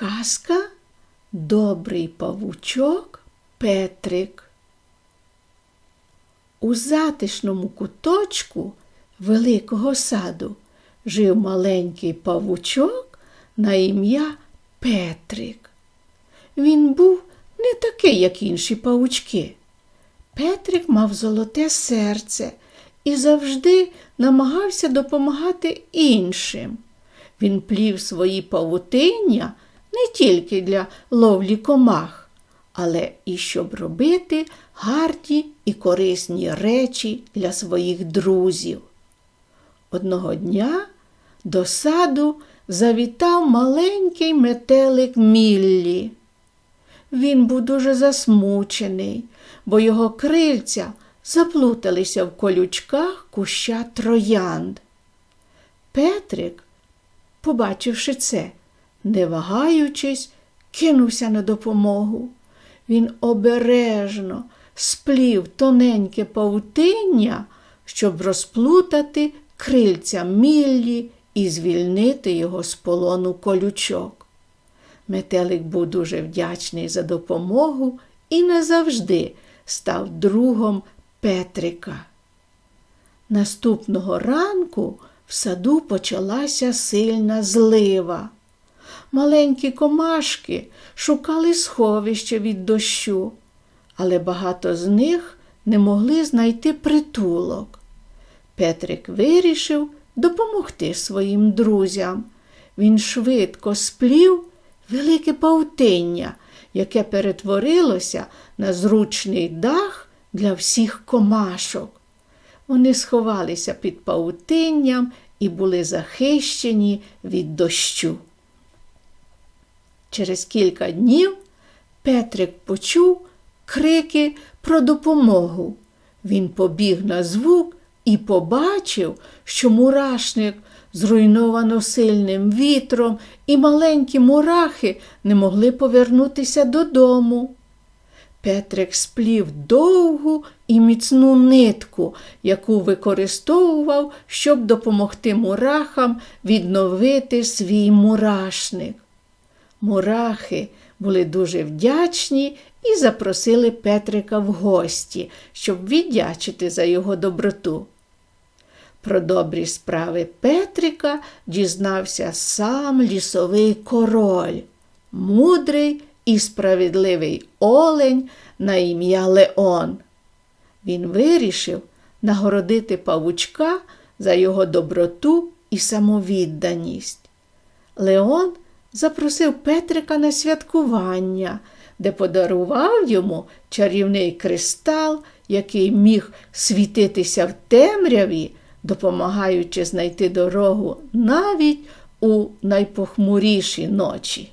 Казка Добрий павучок Петрик. У затишному куточку великого саду жив маленький павучок на ім'я Петрик. Він був не такий, як інші павучки. Петрик мав золоте серце і завжди намагався допомагати іншим. Він плів свої павутиння не тільки для ловлі комах, але і щоб робити гарні і корисні речі для своїх друзів. Одного дня до саду завітав маленький метелик Міллі. Він був дуже засмучений, бо його крильця заплуталися в колючках куща троянд. Петрик, побачивши це, не вагаючись, кинувся на допомогу. Він обережно сплів тоненьке павутиння, щоб розплутати крильця Міллі і звільнити його з полону колючок. Метелик був дуже вдячний за допомогу і назавжди став другом Петрика. Наступного ранку в саду почалася сильна злива. Маленькі комашки шукали сховище від дощу, але багато з них не могли знайти притулок. Петрик вирішив допомогти своїм друзям. Він швидко сплів велике павутиння, яке перетворилося на зручний дах для всіх комашок. Вони сховалися під павутинням і були захищені від дощу. Через кілька днів Петрик почув крики про допомогу. Він побіг на звук і побачив, що мурашник зруйновано сильним вітром, і маленькі мурахи не могли повернутися додому. Петрик сплів довгу і міцну нитку, яку використовував, щоб допомогти мурахам відновити свій мурашник. Мурахи були дуже вдячні і запросили Петрика в гості, щоб віддячити за його доброту. Про добрі справи Петрика дізнався сам лісовий король, мудрий і справедливий олень на ім'я Леон. Він вирішив нагородити павучка за його доброту і самовідданість. Леон запросив Петрика на святкування, де подарував йому чарівний кристал, який міг світитися в темряві, допомагаючи знайти дорогу навіть у найпохмуріші ночі.